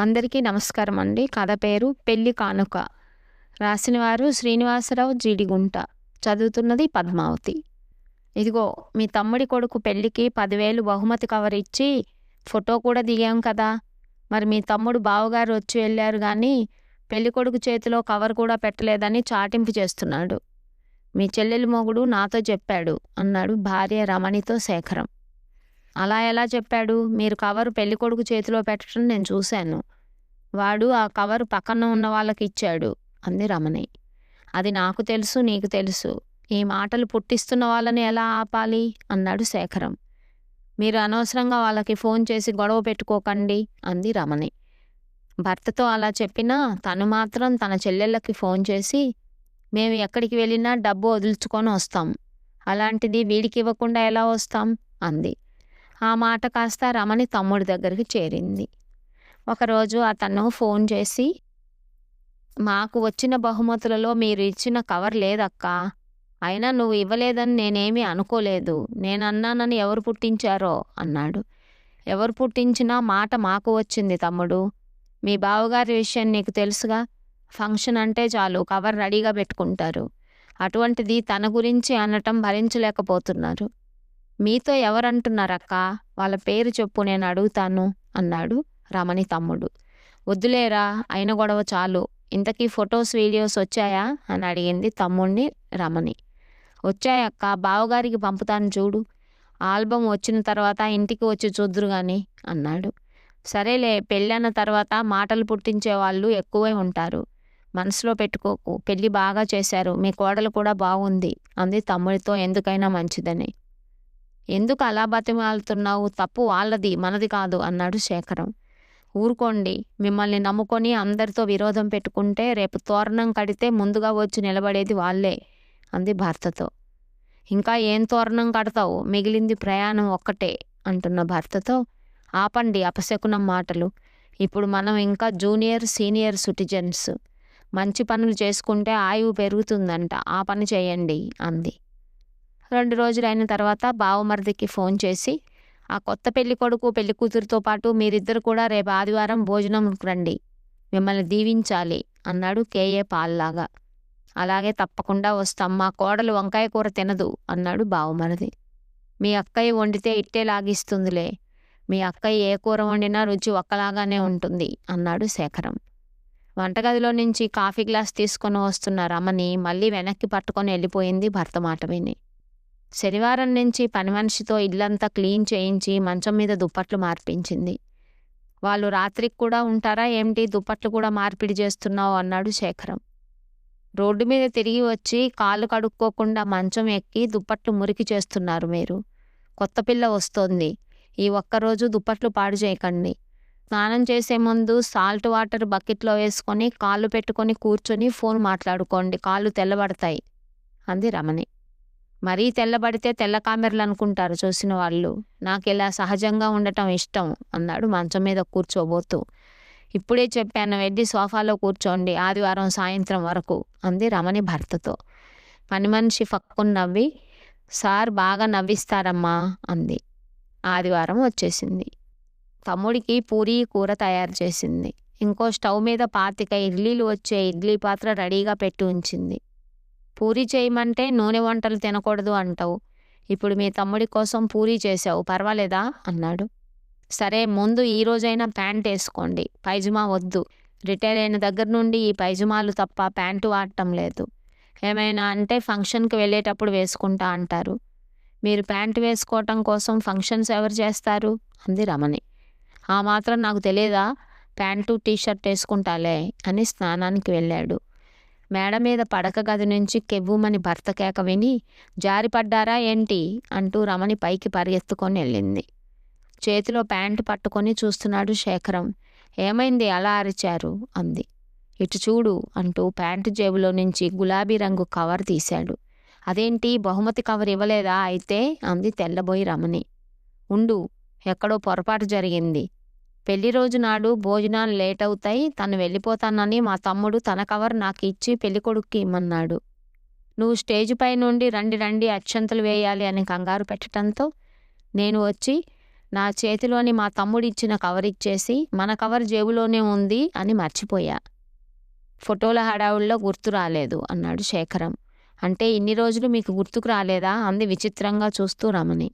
అందరికీ నమస్కారం అండి కథ పేరు పెళ్ళి కానుక. రాసిన వారు శ్రీనివాసరావు జీడిగుంట. చదువుతున్నది పద్మావతి. ఇదిగో మీ తమ్ముడి కొడుకు పెళ్ళికి పదివేలు బహుమతి కవర్ ఇచ్చి ఫోటో కూడా దిగాం కదా. మరి మీ తమ్ముడు బావగారు వచ్చి వెళ్ళారు కానీ పెళ్ళి కొడుకు చేతిలో కవర్ కూడా పెట్టలేదని చాటింపు చేస్తున్నాడు. మీ చెల్లెలి మొగుడు నాతో చెప్పాడు అన్నాడు భార్య రమణితో శేఖరం. అలా ఎలా చెప్పాడు? మీరు కవరు పెళ్ళి కొడుకు చేతిలో పెట్టడం నేను చూశాను. వాడు ఆ కవర్ పక్కన ఉన్న వాళ్ళకి ఇచ్చాడు అంది రమణి. అది నాకు తెలుసు నీకు తెలుసు. ఈ మాటలు పుట్టిస్తున్న వాళ్ళని ఎలా ఆపాలి? అన్నాడు శేఖరం. మీరు అనవసరంగా వాళ్ళకి ఫోన్ చేసి గొడవ పెట్టుకోకండి అంది రమణి. భర్తతో అలా చెప్పినా తను మాత్రం తన చెల్లెళ్ళకి ఫోన్ చేసి మేము ఎక్కడికి వెళ్ళినా డబ్బు వదులుచుకొని వస్తాం. అలాంటిది వీడికి ఇవ్వకుండా ఎలా వస్తాం? అంది. ఆ మాట కాస్త రమణి తమ్ముడి దగ్గరికి చేరింది. ఒకరోజు అతను ఫోన్ చేసి మాకు వచ్చిన బహుమతులలో మీరు ఇచ్చిన కవర్ లేదక్కా. అయినా నువ్వు ఇవ్వలేదని నేనేమీ అనుకోలేదు. నేను అన్నానని ఎవరు పుట్టించారో? అన్నాడు. ఎవరు పుట్టించినా మాట మాకు వచ్చింది తమ్ముడు. మీ బావగారి విషయం నీకు తెలుసుగా? ఫంక్షన్ అంటే చాలు కవర్ రెడీగా పెట్టుకుంటారు. అటువంటిది తన గురించి అనటం భరించలేకపోతున్నారు. మీతో ఎవరంటున్నారక్క? వాళ్ళ పేరు చెప్పు నేను అడుగుతాను అన్నాడు. రమణి తమ్ముడు. వద్దులేరా అయిన గొడవ చాలు. ఇంతకీ ఫొటోస్ వీడియోస్ వచ్చాయా? అని అడిగింది తమ్ముడిని రమణి. వచ్చాయక్క బావగారికి పంపుతాను చూడు. ఆల్బమ్ వచ్చిన తర్వాత ఇంటికి వచ్చి చూద్దురు కానీ అన్నాడు. సరేలే పెళ్ళన్న తర్వాత మాటలు పుట్టించే వాళ్ళు ఎక్కువే ఉంటారు. మనసులో పెట్టుకోకు. పెళ్ళి బాగా చేశారు. మీ కోడలు కూడా బాగుంది అంది తమ్ముడితో ఎందుకైనా మంచిదని. ఎందుకు అలా బతిమాలుతున్నావు? తప్పు వాళ్ళది మనది కాదు అన్నాడు శేఖరం. ఊరుకోండి. మిమ్మల్ని నమ్ముకొని అందరితో విరోధం పెట్టుకుంటే రేపు తోరణం కడితే ముందుగా వచ్చి నిలబడేది వాళ్ళే అంది భర్తతో. ఇంకా ఏం తోరణం కడతావు? మిగిలింది ప్రయాణం ఒక్కటే అంటున్న భర్తతో. ఆపండి అపశకునం మాటలు. ఇప్పుడు మనం ఇంకా జూనియర్ సీనియర్ సిటిజన్స్. మంచి పనులు చేసుకుంటే ఆయువు పెరుగుతుందంట. ఆ పని చేయండి అంది. రెండు రోజులైన తర్వాత బావమరిదికి ఫోన్ చేసి ఆ కొత్త పెళ్ళి కొడుకు పెళ్ళి కూతురుతో పాటు మీరిద్దరు కూడా రేపు ఆదివారం భోజనంకు రండి. మిమ్మల్ని దీవించాలి అన్నాడు కేఏ పాల్లాగా. అలాగే తప్పకుండా వస్తాం మా కోడలు వంకాయ కూర తినదు అన్నాడు బావమరది. మీ అక్కయ్య వండితే ఇట్టే లాగిస్తుందిలే. మీ అక్కయ్య ఏ కూర వండినా రుచి ఒక్కలాగానే ఉంటుంది అన్నాడు శేఖరం. వంటగదిలో నుంచి కాఫీ గ్లాస్ తీసుకొని వస్తున్న రమణి మళ్ళీ వెనక్కి పట్టుకొని వెళ్ళిపోయింది భర్త మాట విని. శనివారం నుంచి పని మనిషితో ఇల్లంతా క్లీన్ చేయించి మంచం మీద దుప్పట్లు మార్పించింది. వాళ్ళు రాత్రికి కూడా ఉంటారా? ఏమిటి? దుప్పట్లు కూడా మార్పిడి చేస్తున్నావు? అన్నాడు శేఖరం. రోడ్డు మీద తిరిగి వచ్చి కాలు కడుక్కోకుండా మంచం ఎక్కి దుప్పట్లు మురికి చేస్తున్నారు మీరు. కొత్త పిల్ల వస్తోంది. ఈ ఒక్కరోజు దుప్పట్లు పాడు చేయకండి. స్నానం చేసే ముందు సాల్ట్ వాటర్ బకెట్లో వేసుకొని కాళ్ళు పెట్టుకొని కూర్చొని ఫోన్ మాట్లాడుకోండి. కాళ్ళు తెల్లబడతాయి. అంది రమణి. మరీ తెల్లబడితే తెల్ల కామెర్లు అనుకుంటారు చూసిన వాళ్ళు. నాకు ఇలా సహజంగా ఉండటం ఇష్టం అన్నాడు మంచం మీద కూర్చోబోతూ. ఇప్పుడే చెప్పాను వెళ్ళి సోఫాలో కూర్చోండి ఆదివారం సాయంత్రం వరకు అంది రమణి భర్తతో. పని మనిషి ఫక్కుని నవ్వి సార్ బాగా నవ్విస్తారమ్మా అంది. ఆదివారం వచ్చేసింది. తమ్ముడికి పూరీ కూర తయారు చేసింది. ఇంకో స్టవ్ మీద పాతిక ఇడ్లీలు వచ్చే ఇడ్లీ పాత్ర రెడీగా పెట్టి ఉంచింది. పూరీ చేయమంటే నూనె వంటలు తినకూడదు అంటావు. ఇప్పుడు మీ తమ్ముడి కోసం పూరి చేసావు పర్వాలేదా? అన్నాడు. సరే ముందు ఈ రోజైనా ప్యాంట్ వేసుకోండి. పైజమా వద్దు. రిటైర్ అయిన దగ్గర నుండి ఈ పైజమాలు తప్ప ప్యాంటు వాడటం లేదు. ఏమైనా అంటే ఫంక్షన్కి వెళ్ళేటప్పుడు వేసుకుంటా అంటారు. మీరు ప్యాంటు వేసుకోవటం కోసం ఫంక్షన్స్ ఎవరు చేస్తారు? అంది రమణి. ఆ మాత్రం నాకు తెలియదా ప్యాంటు టీషర్ట్ వేసుకుంటాలే అని స్నానానికి వెళ్ళాడు. మేడ మీద పడక గది నుంచి కెవ్వుమని భర్త కేక విని జారిపడ్డారా ఏంటి? అంటూ రమణి పైకి పరిగెత్తుకొని వెళ్ళింది. చేతిలో ప్యాంటు పట్టుకొని చూస్తున్నాడు శేఖరం. ఏమైంది? అలా అరిచారు? అంది. ఇటు చూడు అంటూ ప్యాంటు జేబులో నుంచి గులాబీ రంగు కవర్ తీశాడు. అదేంటి? బహుమతి కవర్ ఇవ్వలేదా అయితే? అంది తెల్లబోయి రమణి. ఉండు ఎక్కడో పొరపాటు జరిగింది. పెళ్ళి రోజు నాడు భోజనాలు లేట్ అవుతాయి తను వెళ్ళిపోతానని మా తమ్ముడు తన కవర్ నాకు ఇచ్చి పెళ్ళికొడుక్కి ఇమ్మన్నాడు. నువ్వు స్టేజ్ పై నుండి రండి రండి అక్షంతలు వేయాలి అని కంగారు పెట్టడంతో నేను వచ్చి నా చేతిలోని మా తమ్ముడిచ్చిన కవర్ ఇచ్చేసి మన కవర్ జేబులోనే ఉంది అని మర్చిపోయా. ఫోటోల హడావుల్లో గుర్తు రాలేదు అన్నాడు శేఖరం. అంటే ఇన్ని రోజులు మీకు గుర్తుకు రాలేదా? అంది విచిత్రంగా చూస్తూ రమణి.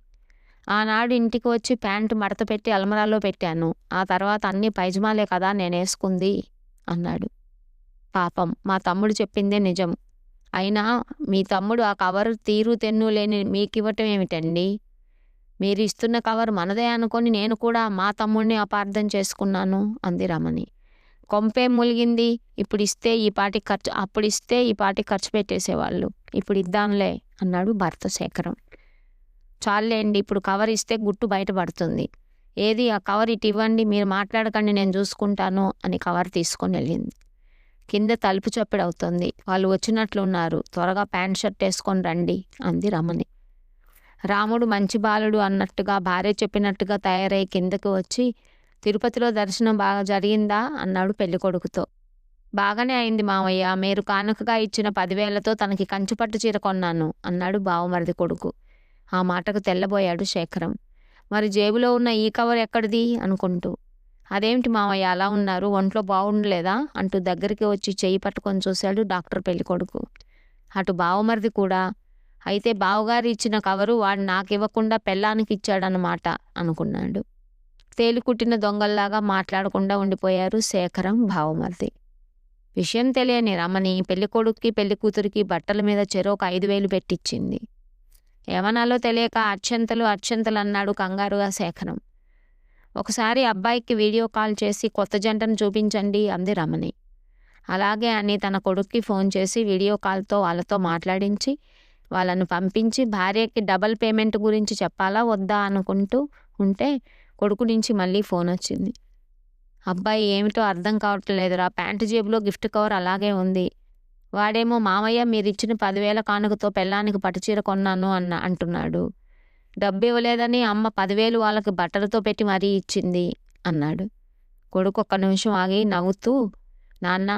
ఆనాడు ఇంటికి వచ్చి ప్యాంటు మడత పెట్టి అల్మరాలో పెట్టాను. ఆ తర్వాత అన్ని పైజమాలే కదా నేనేసుకుంది అన్నాడు. పాపం మా తమ్ముడు చెప్పిందే నిజం. అయినా మీ తమ్ముడు ఆ కవర్ తీరు తెన్ను లేని మీకు ఇవ్వటం ఏమిటండి? మీరు ఇస్తున్న కవర్ మనదే అనుకొని నేను కూడా మా తమ్ముడిని అపార్థం చేసుకున్నాను అంది రమణి. కొంపేం ములిగింది. ఇప్పుడు ఇస్తే ఈ పాటి ఖర్చు అప్పుడు ఇస్తే ఈ పాటి ఖర్చు పెట్టేసేవాళ్ళు. ఇప్పుడు ఇద్దాంలే అన్నాడు భర్త శేఖరం. చాలేండి ఇప్పుడు కవర్ ఇస్తే గుట్టు బయటపడుతుంది ఏది ఆ కవర్ ఇటు ఇవ్వండి మీరు మాట్లాడకండి నేను చూసుకుంటాను అని కవర్ తీసుకొని వెళ్ళింది. కింద తలుపు చప్పుడవుతుంది వాళ్ళు వచ్చినట్లున్నారు త్వరగా ప్యాంట్ షర్ట్ వేసుకొని రండి అంది రమణి. రాముడు మంచి బాలుడు అన్నట్టుగా భార్య చెప్పినట్టుగా తయారై కిందకు వచ్చి తిరుపతిలో దర్శనం బాగా జరిగిందా? అన్నాడు పెళ్ళికొడుకుతో. బాగానే అయింది మామయ్య మీరు కానుకగా ఇచ్చిన పదివేలతో తనకి కంచుపట్టు చీర కొన్నాను అన్నాడు బావమరిది కొడుకు. ఆ మాటకు తెల్లబోయాడు శేఖరం. మరి జేబులో ఉన్న ఈ కవర్ ఎక్కడిది? అనుకుంటూ. అదేమిటి మామయ్య అలా ఉన్నారు? ఒంట్లో బాగుండలేదా అంటూ దగ్గరికి వచ్చి చెయ్యి పట్టుకొని చూశాడు డాక్టర్ పెళ్ళికొడుకు. అటు బావమరిది కూడా. అయితే బావగారు ఇచ్చిన కవరు వాడు నాకివ్వకుండా పెళ్ళానికి ఇచ్చాడనమాట అనుకున్నాడు. తేలికుట్టిన దొంగల్లాగా మాట్లాడకుండా ఉండిపోయారు శేఖరం బావమరిది. విషయం తెలియని రమణి పెళ్ళికొడుక్కి పెళ్ళి కూతురికి బట్టల మీద చెరొక ఐదు వేలు పెట్టించింది ఏమనాలో తెలియక అర్చంతలు అర్చంతలు అన్నాడు కంగారుగా శేఖరం. ఒకసారి అబ్బాయికి వీడియో కాల్ చేసి కొత్త జంటను చూపించండి అంది రమణి. అలాగే అని తన కొడుక్కి ఫోన్ చేసి వీడియో కాల్తో వాళ్ళతో మాట్లాడించి వాళ్ళను పంపించి భార్యకి డబల్ పేమెంట్ గురించి చెప్పాలా వద్దా అనుకుంటూ ఉంటే కొడుకు నుంచి మళ్ళీ ఫోన్ వచ్చింది. అబ్బాయి ఏమిటో అర్థం కావట్లేదురా ప్యాంటు జేబులో గిఫ్ట్ కవర్ అలాగే ఉంది. వాడేమో మామయ్య మీరిచ్చిన పదివేల కానుకతో పెళ్ళానికి పట్టుచీర కొన్నాను అన్న అంటున్నాడు. డబ్బు ఇవ్వలేదని అమ్మ పదివేలు వాళ్ళకి బట్టలతో పెట్టి మరీ ఇచ్చింది అన్నాడు. కొడుకు ఒక్క నిమిషం ఆగి నవ్వుతూ నాన్న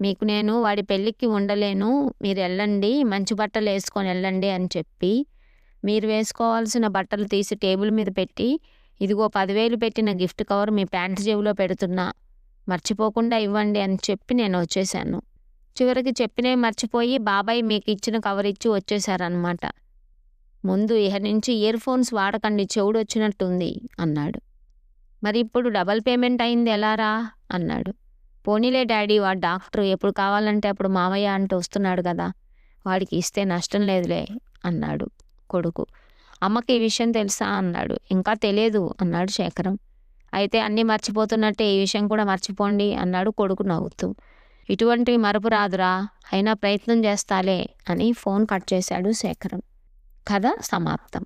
మీకు నేను వాడి పెళ్ళికి ఉండలేను మీరు వెళ్ళండి మంచి బట్టలు వేసుకొని వెళ్ళండి అని చెప్పి మీరు వేసుకోవాల్సిన బట్టలు తీసి టేబుల్ మీద పెట్టి ఇదిగో పదివేలు పెట్టిన గిఫ్ట్ కవర్ మీ ప్యాంట్ జేబులో పెడుతున్నా మర్చిపోకుండా ఇవ్వండి అని చెప్పి నేను వచ్చేసాను. చివరికి చెప్పినే మర్చిపోయి బాబాయ్ మీకు ఇచ్చిన కవర్ ఇచ్చి వచ్చేశారనమాట ముందు ఇహ నుంచి ఇయర్ ఫోన్స్ వాడకండి చెవుడు వచ్చినట్టుంది అన్నాడు. మరి ఇప్పుడు డబల్ పేమెంట్ అయింది ఎలారా అన్నాడు. పోనీలే డాడీ వాడు డాక్టర్ ఎప్పుడు కావాలంటే అప్పుడు మామయ్య అంటూ వస్తున్నాడు కదా వాడికి ఇస్తే నష్టం లేదులే అన్నాడు కొడుకు. అమ్మకి ఈ విషయం తెలుసా అన్నాడు. ఇంకా తెలియదు అన్నాడు శేఖరం. అయితే అన్నీ మర్చిపోతున్నట్టే ఈ విషయం కూడా మర్చిపోండి అన్నాడు కొడుకు నవ్వుతూ. ఇటువంటి మరపు రాదురా అయినా ప్రయత్నం చేస్తాలే అని ఫోన్ కట్ చేశాడు శేఖరం. కథ సమాప్తం.